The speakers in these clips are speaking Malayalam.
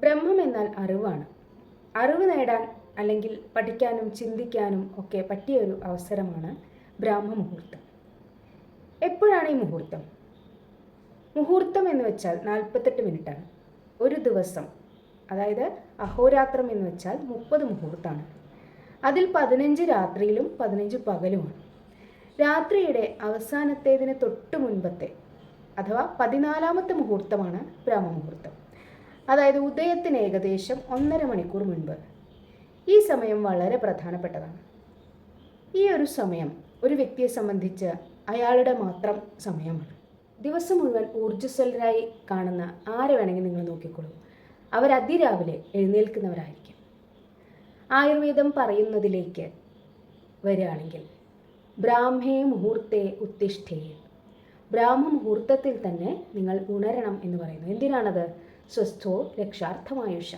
ബ്രഹ്മം എന്നാൽ അറിവാണ്. അറിവ് നേടാൻ അല്ലെങ്കിൽ പഠിക്കാനും ചിന്തിക്കാനും ഒക്കെ പറ്റിയ ഒരു അവസരമാണ് ബ്രാഹ്മ മുഹൂർത്തം എപ്പോഴാണ് ഈ മുഹൂർത്തം? മുഹൂർത്തം എന്ന് വെച്ചാൽ നാൽപ്പത്തെട്ട് മിനിറ്റാണ്. ഒരു ദിവസം അതായത് അഹോരാത്രം എന്ന് വെച്ചാൽ മുപ്പത് മുഹൂർത്തമാണ്. അതിൽ പതിനഞ്ച് രാത്രിയിലും പതിനഞ്ച് പകലുമാണ്. രാത്രിയുടെ അവസാനത്തേതിന് തൊട്ട് മുൻപത്തെ അഥവാ പതിനാലാമത്തെ മുഹൂർത്തമാണ് ബ്രഹ്മമുഹൂർത്തം. അതായത് ഉദയത്തിന് ഏകദേശം ഒന്നര മണിക്കൂർ മുൻപ്. ഈ സമയം വളരെ പ്രധാനപ്പെട്ടതാണ്. ഈ ഒരു സമയം ഒരു വ്യക്തിയെ സംബന്ധിച്ച് അയാളുടെ മാത്രം സമയമാണ്. ദിവസം മുഴുവൻ ഊർജസ്വലരായി കാണുന്ന ആരെ വേണമെങ്കിൽ നിങ്ങൾ നോക്കിക്കോളൂ. അവർ അതിരാവിലെ എഴുന്നേൽക്കുന്നവരായിരിക്കും. ആയുർവേദം പറയുന്നതിലേക്ക് വരികയാണെങ്കിൽ ബ്രാഹ്മേ മുഹൂർത്തേ ഉത്തിഷ്ഠേ ബ്രാഹ്മ മുഹൂർത്തത്തിൽ തന്നെ നിങ്ങൾ ഉണരണം എന്ന് പറയുന്നു. എന്തിനാണത്? സ്വസ്ഥോ രക്ഷാർത്ഥമായുഷ.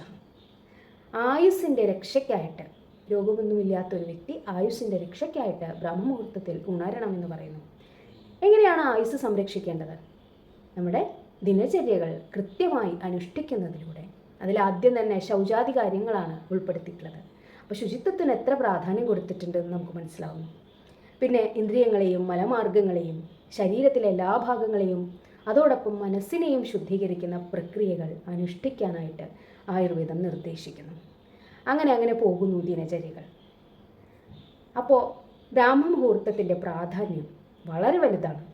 ആയുസ്സിന്റെ രക്ഷയ്ക്കായിട്ട് രോഗമൊന്നുമില്ലാത്ത ഒരു വ്യക്തി ആയുസ്സിന്റെ രക്ഷയ്ക്കായിട്ട് ബ്രഹ്മമുഹൂർത്തത്തിൽ ഉണരണം എന്ന് പറയുന്നു. എങ്ങനെയാണ് ആയുസ് സംരക്ഷിക്കേണ്ടത്? നമ്മുടെ ദിനചര്യകൾ കൃത്യമായി അനുഷ്ഠിക്കുന്നതിലൂടെ. അതിൽ ആദ്യം തന്നെ ശൗചാദി കാര്യങ്ങളാണ് ഉൾപ്പെടുത്തിയിട്ടുള്ളത്. അപ്പോൾ ശുചിത്വത്തിന് എത്ര പ്രാധാന്യം കൊടുത്തിട്ടുണ്ടെന്ന് നമുക്ക് മനസ്സിലാവുന്നു. പിന്നെ ഇന്ദ്രിയങ്ങളെയും മലമാർഗങ്ങളെയും ശരീരത്തിലെ എല്ലാ ഭാഗങ്ങളെയും അതോടൊപ്പം മനസ്സിനെയും ശുദ്ധീകരിക്കുന്ന പ്രക്രിയകൾ അനുഷ്ഠിക്കാനായിട്ട് ആയുർവേദം നിർദ്ദേശിക്കുന്നു. അങ്ങനെ അങ്ങനെ പോകുന്നു ദിനചര്യകൾ. അപ്പോൾ ബ്രാഹ്മമുഹൂർത്തത്തിന്റെ പ്രാധാന്യം വളരെ വലുതാണ്.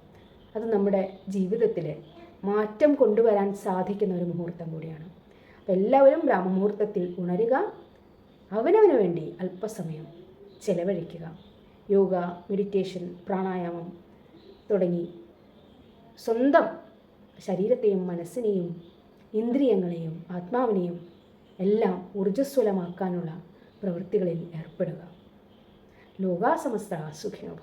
അത് നമ്മുടെ ജീവിതത്തിൽ മാറ്റം കൊണ്ടുവരാൻ സാധിക്കുന്ന ഒരു മുഹൂർത്തം കൂടിയാണ്. അപ്പോൾ എല്ലാവരും ബ്രാഹ്മമുഹൂർത്തത്തിൽ ഉണരുക അവനവന് വേണ്ടി അല്പസമയം ചെലവഴിക്കുക. യോഗ മെഡിറ്റേഷൻ പ്രാണായാമം തുടങ്ങി സ്വന്തം ശരീരത്തെയും മനസ്സിനെയും ഇന്ദ്രിയങ്ങളെയും ആത്മാവിനെയും എല്ലാം ഊർജസ്വലമാക്കാനുള്ള പ്രവൃത്തികളിൽ ഏർപ്പെടുക. ലോകാസമസ്ത സുഖിനോ